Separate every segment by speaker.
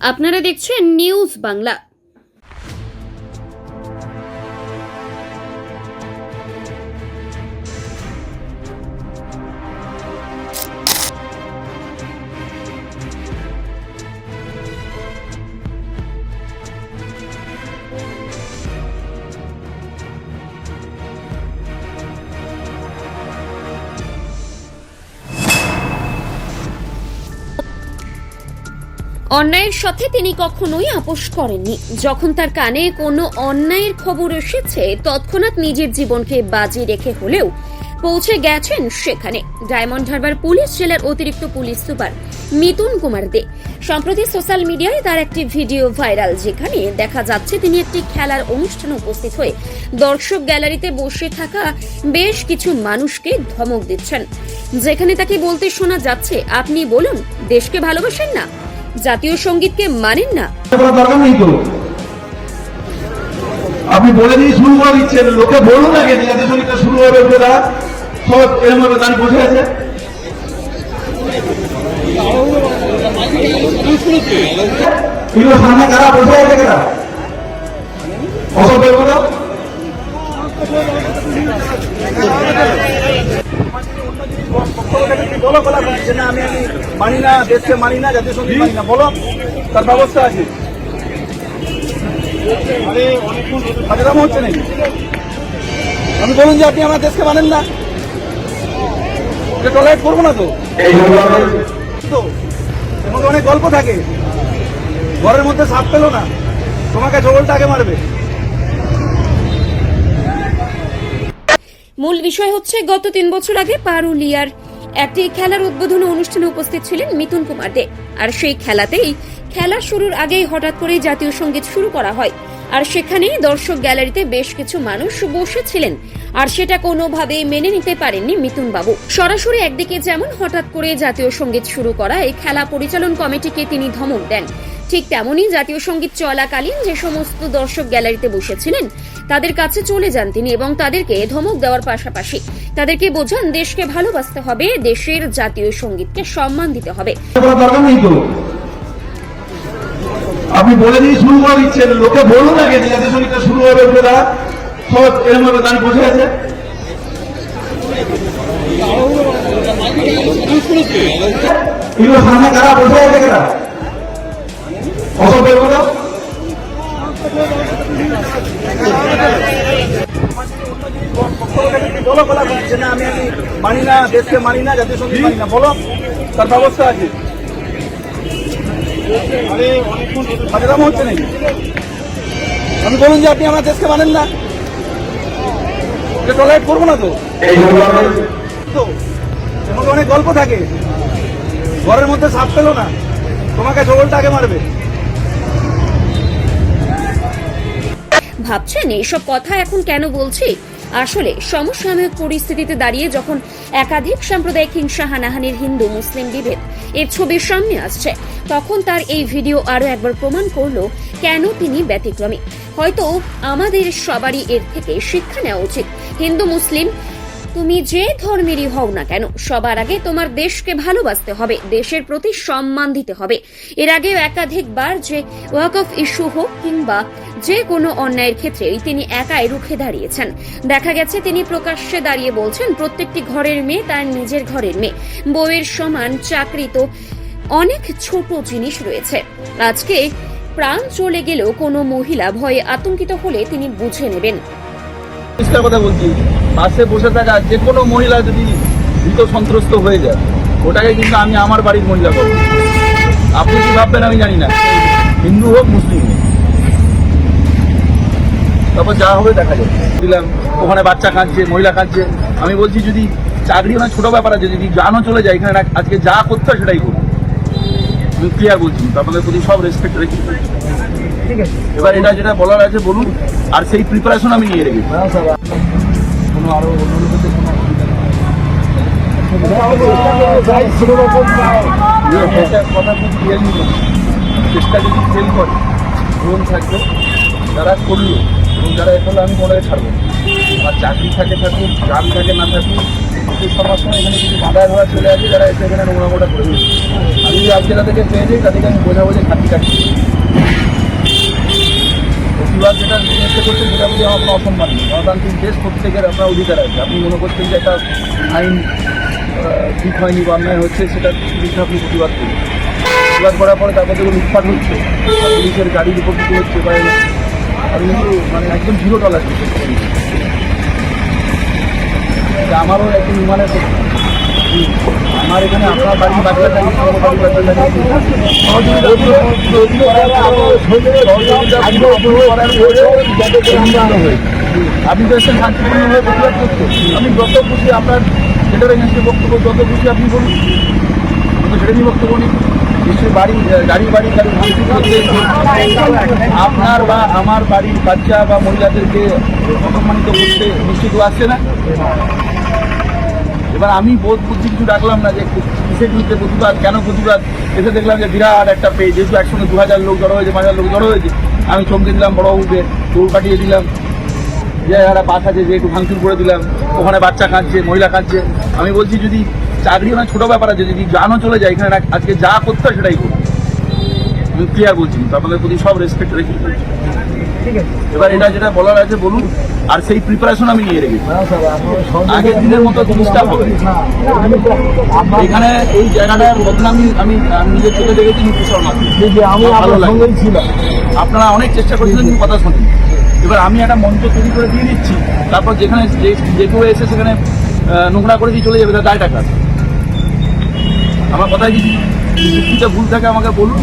Speaker 1: আপনারা দেখছেন নিউজ বাংলা অন্যায়ের সাথে তিনি কখনোই আপোষ করেননি। যখন তার কানে কোনো অন্যায়ের খবর এসেছে, তৎক্ষণাৎ নিজের জীবনকে বাজি রেখে হলেও পৌঁছে গেছেন সেখানে। ডায়মন্ড হারবার পুলিশ জেলার অতিরিক্ত পুলিশ সুপার মিতুন কুমার দে। সম্প্রতি সোশ্যাল মিডিয়ায় তার একটি ভিডিও ভাইরাল, যেখানে দেখা যাচ্ছে তিনি একটি খেলার অনুষ্ঠানে উপস্থিত হয়ে দর্শক গ্যালারিতে বসে থাকা বেশ কিছু মানুষকে ধমক দিচ্ছেন। যেখানে তাকে বলতে শোনা যাচ্ছে, আপনি বলুন, দেশকে ভালোবাসেন না? জাতীয় সঙ্গীতকে মানেন না।
Speaker 2: আপনি বলে দিয়ে শুরু করে দিচ্ছেন, লোকে বলুন আগে জাতীয় সঙ্গীতটা শুরু হবে উঠে সব এরকম ভাবে গান বসে আছে। এগুলো সামনে কারা বসে আছে কারা বেরবো না
Speaker 3: না আমি মানি না দেশকে মানি না মানি না বলো তার ব্যবস্থা আছে হচ্ছে আমি বলুন যে আপনি আমার দেশকে মানেন না টলারেট করব না তো অনেক গল্প থাকে ঘরের মধ্যে সাপ পেল না তোমাকে জগলটা আগে মারবে।
Speaker 1: মূল বিষয় হচ্ছে, গত তিন বছর আগে পারুলিয়ার একটি খেলার উদ্বোধন অনুষ্ঠানে উপস্থিত ছিলেন মিথুন কুমার দে। আর সেই খেলাতেই খেলা শুরুর আগেই হঠাৎ করে জাতীয় সংগীত শুরু করা হয়। আর সেখানেই দর্শক গ্যালারিতে বেশ কিছু মানুষ বসেছিলেন। আর সেটা কোনোভাবেই মেনে নিতে পারেননি মিথুন বাবু সরাসরি একদিকে যেমন হঠাৎ করে জাতীয় সংগীত শুরু করা, এই খেলা পরিচালন কমিটিকে তিনি ধমক দেন। ঠিক তেমনই জাতীয় সংগীত চলাকালীন যে সমস্ত দর্শক গ্যালারিতে বসেছিলেন, তাদের কাছে চলে যান তিনি এবং তাদেরকে ধমক দেওয়ার পাশাপাশি তাদেরকে বোঝান, দেশকে ভালোবাসতে হবে, দেশের জাতীয় সঙ্গীতকে সম্মান দিতে হবে।
Speaker 2: আপনি বলে দিয়ে শুরু করে দিচ্ছেন লোকে বলুন আগে জাতীয় সঙ্গীতটা শুরু হবে উঠে দাঁড়া সব এরকম ভাবে গান বসে আছে এগুলো সামনে কারা বসে আছে কারা
Speaker 3: বলো বলা আমি মানি না দেশকে মানি না জাতীয় সংগীত মানি না বলো তার ব্যবস্থা আছে আরে হচ্ছে নাকি? আমি বলুন যে আপনি আমার দেশকে মানেন না। টলারেট করব না তো। তো মধ্যে অনেক গল্প থাকে। ঘরের মধ্যে সাপ পেল না তোমাকে জগলটা আগে মারবে।
Speaker 1: ভাবছেন এইসব কথা এখন কেন বলছি? আসলে সমসাময়িক পরিস্থিতিতে দাঁড়িয়ে যখন একাধিক সাম্প্রদায়িক হিংসা, হানাহানির হিন্দু, মুসলিম বিভেদ এর ছবির সামনে আসছে, তখন তার এই ভিডিও আরও একবার প্রমাণ করল কেন তিনি ব্যতিক্রমী। হয়তো আমাদের সবারই এর থেকে শিক্ষা নেওয়া উচিত। হিন্দু, মুসলিম তুমি যে ধর্মেরই হও না কেন, সবার আগে তোমার দেশকে ভালোবাসতে হবে, দেশের প্রতি সম্মান দিতে হবে। এর আগেও একাধিকবার যে ওয়াক অফ ইস্যু হোক কিংবা যে কোনো অন্যায়ের ক্ষেত্রেই তিনি একাই রুখে দাঁড়িয়েছেন। দেখা গেছে তিনি প্রকাশ্যে দাঁড়িয়ে বলছেন, প্রত্যেকটি ঘরের মেয়ে তার নিজের ঘরের মেয়ে। বউয়ের সমান চাকরি তো অনেক ছোট জিনিস রয়েছে। আজকে প্রাণ চলে গেলেও কোনো মহিলা ভয়ে আতঙ্কিত হলে তিনি বুঝে নেবেন।
Speaker 3: কথা বলছি। পাশে বসে থাকা যে কোনো মহিলা যদি ভীত সন্ত্রস্ত হয়ে যায় ওটাকে কিন্তু আমি আমার বাড়ির মহিলা করব আপনি কি ভাববেন আমি জানি না। হিন্দু হোক মুসলিম হোক। তারপর যা হবে দেখা যাবে। দিলাম ওখানে বাচ্চা কাঁদছে মহিলা কাঁদছে। আমি বলছি যদি চাকরি মানে ছোট ব্যাপার আছে যদি জানও চলে যায় এখানে আজকে যা করতে হয় সেটাই করব। আমি ক্লিয়ার বলছি আপনাদের প্রতি সব রেসপেক্ট রেখে। এবার এটা যেটা বলার আছে বলুন আর সেই প্রিপারেশন আমি নিয়ে রেখেছি। কোনো আরও অন্য লোকেদের কোনো অসুবিধা কথা খুব ক্লিয়ারলি চেষ্টা যদি ফেল করে ড্রোন থাকবে তারা করল এবং যারা এ করলে আমি মনে হয় ছাড়বো না। আমার চাকরি থাকে থাকুক গান থাকে না থাকুক সবার সময় এখানে কিছু বাধায় ধরা চলে আসে যারা এসে এখানে নোংরা মোটা করে। আমি যদি আজকে তাদেরকে পেয়ে যাই তাদেরকে আমি বোঝাবো যে খাতি কাটি প্রতিবাদ যেটা চেষ্টা করছে সেটা প্রতি আমার অসম্মান গণতান্ত্রিক দেশ প্রত্যেকের আপনার অধিকার আছে আপনি মনে করছেন যে একটা আইন ঠিক হয়নি বা অন্যায় হচ্ছে সেটা বিরুদ্ধে আপনি প্রতিবাদ করুন প্রতিবাদ করার পরে তারপর দেখুন উৎপাট হচ্ছে পুলিশের গাড়ির উপর কিছু হচ্ছে বা। আমি কিন্তু মানে একদম জিরো ডলার আমারও একজন প্রশ্ন। আমার এখানে আপনার বাড়ি আপনি তো এসেছেন শান্তিপূর্ণভাবে প্রতিবাদ করতে আমি যত খুশি আপনার যেটার এগেন্সে বক্তব্য, যত খুশি আপনি বলুন। আমি সেটা নিয়ে বক্তব্য নেই। নিশ্চয়ই বাড়ি, গাড়ি, বাড়ি আপনার বা আমার বাড়ির বাচ্চা বা মহিলাদেরকে অপমানিত করতে কেউ আসছে না। এবার আমি বোধ বুদ্ধি কিছু ডাকলাম না যে কিসের বিরুদ্ধে প্রতিবাদ, কেন প্রতিবাদ? এসে দেখলাম যে বিরাট একটা পেয়ে যেহেতু একসঙ্গে দু হাজার লোক জড়ো হয়েছে, পাঁচ হাজার লোক জড়ো হয়েছে, আমি চমকে দিলাম বড়বাবুকে দৌড় কাটিয়ে দিলাম, যে একটা পাশ আছে, যে একটু ভাঙচুর করে দিলাম, ওখানে বাচ্চা কাঁদছে, মহিলা কাঁদছে। আমি বলছি, যদি চাকরি মানে ছোটো ব্যাপার আছে, যদি জানো চলে যায়, এখানে আজকে যা করতে হয়, সেটাই করব। আমি ক্লিয়ার বলছি আপনাদের প্রতি সব রেসপেক্ট রেখে এবার এটা যেটা বলার আছে বলুন আর সেই প্রিপারেশন আমি নিয়ে রেখেছি। আগের দিনের মতো জিনিসটা হবে। এখানে এই জায়গাটার বদনামি আমি নিজের চোখে দেখেছি লাগে। আপনারা অনেক চেষ্টা করেছিলেন কিন্তু কথা শোনেন এবার আমি একটা মঞ্চ তৈরি করে দিয়ে দিচ্ছি তারপর যেখানে যে যে কেউ এসে সেখানে নোংরা করে দিয়ে চলে যাবে তার দায়টা কাজ আমার কথায় যদি ভুল থাকে আমাকে বলুন?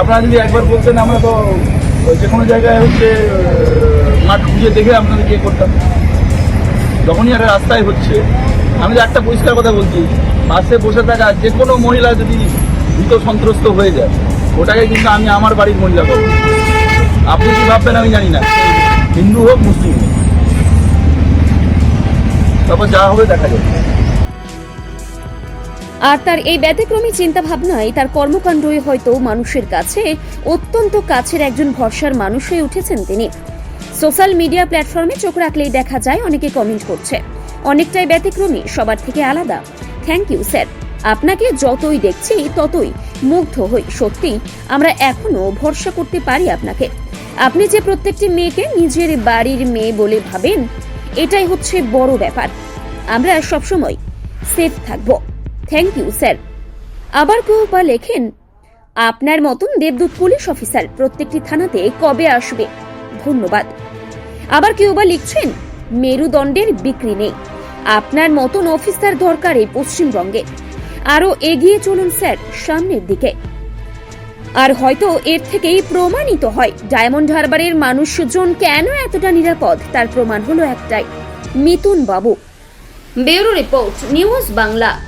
Speaker 3: আপনারা যদি একবার বলতেন, আমরা তো যে কোনো জায়গায় হচ্ছে মাঠ খুঁজে দেখে আপনাদের ইয়ে করতাম। যখনই একটা রাস্তায় হচ্ছে, আমি তো একটা পরিষ্কার কথা বলছি, বাসে বসে থাকা যে কোনো মহিলা যদি ভীত সন্ত্রস্ত হয়ে যায়, ওটাকে কিন্তু আমি আমার বাড়ির মহিলা করব আপনি কি ভাববেন আমি জানি না। হিন্দু হোক, মুসলিম হোক। তারপর যা হবে দেখা যাবে।
Speaker 1: আর তার এই ব্যতিক্রমী চিন্তা ভাবনায় তার কর্মকাণ্ডই হয়তো মানুষের কাছে অত্যন্ত কাছের একজন ভরসার মানুষ হয়ে উঠেছেন তিনি। সোশ্যাল মিডিয়া প্ল্যাটফর্মে চোখ রাখলেই দেখা যায় অনেকে কমেন্ট করছে। অনেকটাই ব্যতিক্রমী, সবার থেকে আলাদা। Thank you, sir. আপনাকে যতই দেখছি, ততই মুগ্ধ হই। সত্যি, আমরা এখনও ভরসা করতে পারি আপনাকে। আপনি যে প্রত্যেকটি মেয়েকে নিজের বাড়ির মেয়ে বলে ভাবেন, এটাই হচ্ছে বড় ব্যাপার। আমরা সবসময় সেফ থাকব। থ্যাংক ইউ স্যার আবার কেউ বা লেখেন, আপনার মতন দেবদূত পুলিশ অফিসার প্রত্যেকটি থানাতে কবে আসবে? ধন্যবাদ। আবার কেউ বা লিখছেন, মেরুদণ্ডের বিক্রি নেই। আপনার মতন অফিসার দরকার এই পশ্চিমবঙ্গে। আরও এগিয়ে চলুন, স্যার, সামনের দিকে। আর হয়তো এর থেকেই প্রমাণিত হয়, ডায়মন্ড হারবারের মানুষজন কেন এতটা নিরাপদ, তার প্রমাণ হলো একটাই মিতুন বাবু ব্যুরো রিপোর্ট, নিউজ বাংলা।